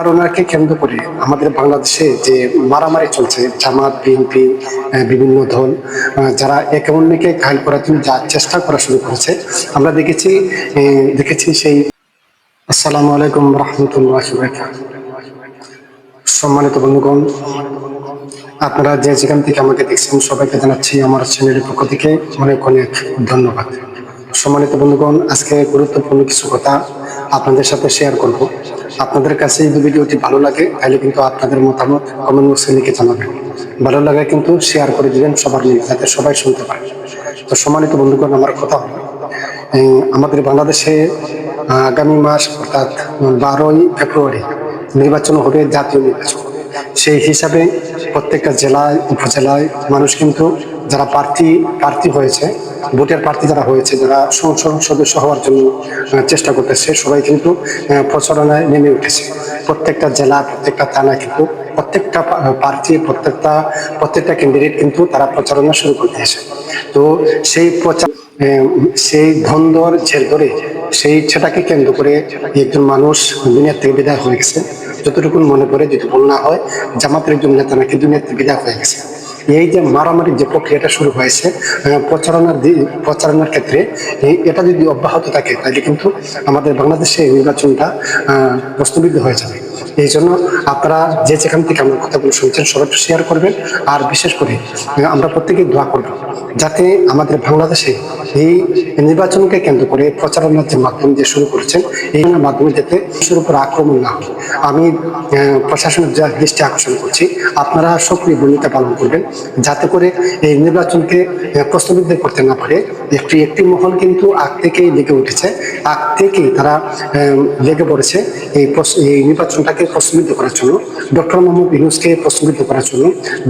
করোনাকে কেন্দ্র করে আমাদের বাংলাদেশে যে মারামারি চলছে, জামাত, বিএনপি বিভিন্ন দল যারা একে অন্যকে ঘায়ল করার জন্য যা চেষ্টা করা শুরু করেছে, আমরা দেখেছি দেখেছি সেই আসসালামু আলাইকুম রহমতুল্লাহ সম্মানিত বন্ধুগণ, আপনারা যে যেখান থেকে আমাকে দেখছেন, সবাইকে জানাচ্ছি আমার চ্যানেলের পক্ষ থেকে অনেক অনেক ধন্যবাদ। সম্মানিত বন্ধুগণ, আজকে গুরুত্বপূর্ণ কিছু কথা আপনাদের সাথে শেয়ার করব। আপনাদের কাছে যদি ভিডিওটি ভালো লাগে, তাহলে কিন্তু আপনাদের মতামত কমেন্ট বক্সে লিখে জানাবেন। ভালো লাগে কিন্তু শেয়ার করে দিবেন সবার মিলে যাতে সবাই শুনতে পারে। তো সম্মানিত বন্ধুগণ, আমার কথা হলো আমাদের বাংলাদেশে আগামী মাস অর্থাৎ বারোই ফেব্রুয়ারি নির্বাচন হবে জাতীয় নির্বাচন। সেই হিসাবে প্রত্যেকটা জেলায়, উপজেলায় মানুষ কিন্তু, যারা প্রার্থী প্রার্থী হয়েছে ভোটের প্রার্থী যারা হয়েছে, যারা সংসদ সদস্য হওয়ার জন্য চেষ্টা করতেছে, সবাই কিন্তু প্রচারণায় নেমে উঠেছে। প্রত্যেকটা জেলা, প্রত্যেকটা থানায় কিন্তু প্রত্যেকটা প্রার্থী, প্রত্যেকটা প্রত্যেকটা ক্যান্ডিডেট কিন্তু তারা প্রচারণা শুরু করে দিয়েছে। তো সেই প্রচার সেই ধন্দর জের ধরে, সেই সেটাকে কেন্দ্র করে একজন মানুষ দুনিয়ার থেকে বিদায় হয়ে গেছে। যতটুকু মনে করে যদি না হয়, জামাতের একজন নেতা নাকি দুনিয়ার থেকে বিদায় হয়ে গেছে। এই যে মারামারির যে প্রক্রিয়াটা শুরু হয়েছে প্রচারণার প্রচারণার ক্ষেত্রে এটা যদি অব্যাহত থাকে, তাহলে কিন্তু আমাদের বাংলাদেশে নির্বাচনটা প্রশ্নবিদ্ধ হয়ে যাবে। এই জন্য আপনারা যে যেখান থেকে আমার কথাগুলো শুনছেন, সবাই শেয়ার করবেন। আর বিশেষ করে আমরা প্রত্যেকেই দোয়া করব যাতে আমাদের বাংলাদেশে এই নির্বাচনকে কেন্দ্র করে প্রচারণার যে মাধ্যম যে শুরু করেছেন, এই মাধ্যমে যাতে দেশের উপর আক্রমণ না হয়। আমি প্রশাসনের যা দৃষ্টি আকর্ষণ করছি, আপনারা সক্রিয় ভূমিকা পালন করবেন যাতে করে এই নির্বাচনকে প্রশ্নবিদ্ধ করতে না পারে। একটি একটি মহল কিন্তু আগ থেকেই লেগে উঠেছে। আগ থেকেই তারা লেগে পড়েছে এই এই নির্বাচনটাকে প্রশ্নবিদ্ধ করার জন্য ডক্টর মোহাম্মদ ইউনুসকে প্রশ্নবিদ্ধ করার জন্য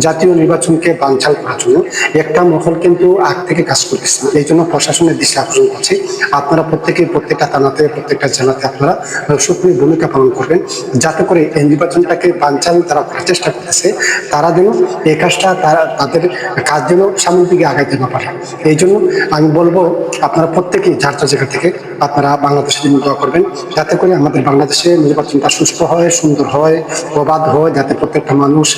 জাতীয় নির্বাচনকে বাঞ্ছাল করার জন্য একটা মহল কিন্তু আগ থেকে কাজ করতেছে এই জন্য প্রশাসনের দৃষ্টি আকর্ষণ করছে। আপনারা প্রত্যেকে প্রত্যেকটা থানাতে, প্রত্যেকটা জেলাতে আপনারা সক্রিয় ভূমিকা পালন করবেন। যাতে করে এই নির্বাচনটাকে বাঞ্ছাল তারা করার চেষ্টা করতেছে। তারা যেন এই কাজটা তারা, তাদের কাজ যেন সামনের দিকে আগাইতে না পারে। এই জন্য আমি বলব, আপনারা প্রত্যেকেই যার জায়গা থেকে আপনারা বাংলাদেশের জন্য দোয়া করবেন। যাতে করে আমাদের বাংলাদেশে নির্বাচনটা সুস্থ হয় সুন্দর হয় প্রবাদ হয়, যাতে প্রত্যেকটা মানুষ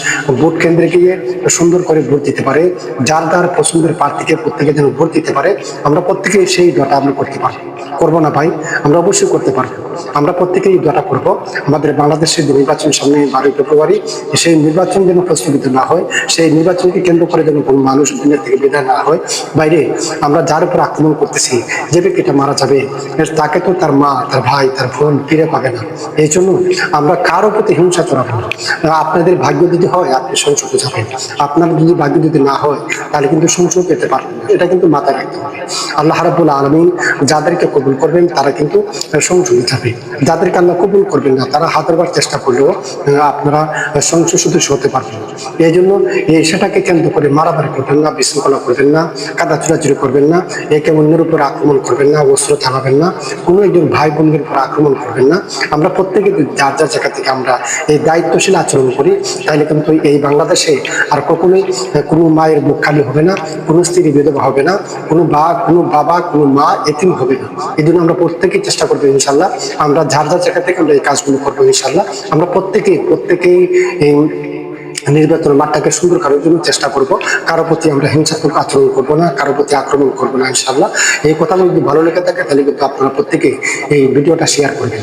ভোট কেন্দ্রে গিয়ে সুন্দর করে ভোট দিতে পারে, যার যার পছন্দের প্রার্থীকে প্রত্যেকে যেন ভোট দিতে পারে, আমরা প্রত্যেকে সেই ডটা আমরা করতে পারব করব না ভাই, আমরা অবশ্যই করতে পারব। আমরা প্রত্যেকেই দোয়াটা করব। আমাদের বাংলাদেশের যে নির্বাচন সামনে বারোই ফেব্রুয়ারি, সেই নির্বাচন যেন প্রস্তুত না হয়, সেই নির্বাচনকে কেন্দ্র করে যেন কোনো মানুষ দুনিয়া থেকে বিদায় না হয়। বাইরে, আমরা যার উপর আক্রমণ করতেছি, যে ব্যক্তিটা মারা যাবে, তাকে তো তার মা, তার ভাই, তার বোন ফিরে পাবে না। এই জন্য আমরা কারও প্রতি হিংসা চড়াবো না। আপনাদের ভাগ্য যদি হয়, আপনি সংসদে যাবেন। আপনার যদি ভাগ্য যদি না হয়, তাহলে কিন্তু সংসদ পেতে পারবেন এটা কিন্তু মাথায় রাখতে হবে। আল্লাহ রাবুল আলমিন যাদেরকে কবুল করবেন, তারা কিন্তু সংসদে যাবে যাদেরকে আল্লাহ কবুল করবেন না, তারা হাজারবার চেষ্টা করলেও আপনারা সংসদ সদস্য হতে পারবেন। এই জন্য এই সেটাকে কেন্দ্র করে মারামারি করবেন না, বিশৃঙ্খলা করবেন না কাদা চুরাচুরি করবেন না, একে অন্যের উপর আক্রমণ করবেন না, অস্ত্র থামাবেন না, কোনো একজন ভাই বোনদের উপর আক্রমণ করবেন না। আমরা প্রত্যেকে যার যার জায়গা থেকে আমরা এই দায়িত্বশীল আচরণ করি, তাহলে কিন্তু এই বাংলাদেশে আর কখনোই কোনো মায়ের বুক খালি হবে না, কোনো স্ত্রী বিধবা হবে না, কোনো বা, কোনো বাবা, কোনো মা এতিম হবে না। এই জন্য আমরা প্রত্যেকেই চেষ্টা করব ইনশাল্লাহ। আমরা যার যার জায়গা থেকে আমরা এই কাজগুলো করব ইনশাল্লাহ। আমরা প্রত্যেকেই প্রত্যেকেই নির্বাচনের মাঠটাকে সুন্দর করার জন্য চেষ্টা করব। কারও প্রতি আমরা হিংসাত্মক আচরণ করব না, কারও প্রতি আক্রমণ করব না ইনশাল্লাহ। এই কথাগুলো যদি ভালো লেগে থাকে, তাহলে কিন্তু আপনারা প্রত্যেকে এই ভিডিওটা শেয়ার করবেন।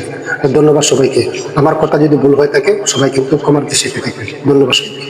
ধন্যবাদ সবাইকে। আমার কথা যদি ভুল হয়ে থাকে সবাই কিন্তু কমার দেশে থাকবেন ধন্যবাদ সবাইকে।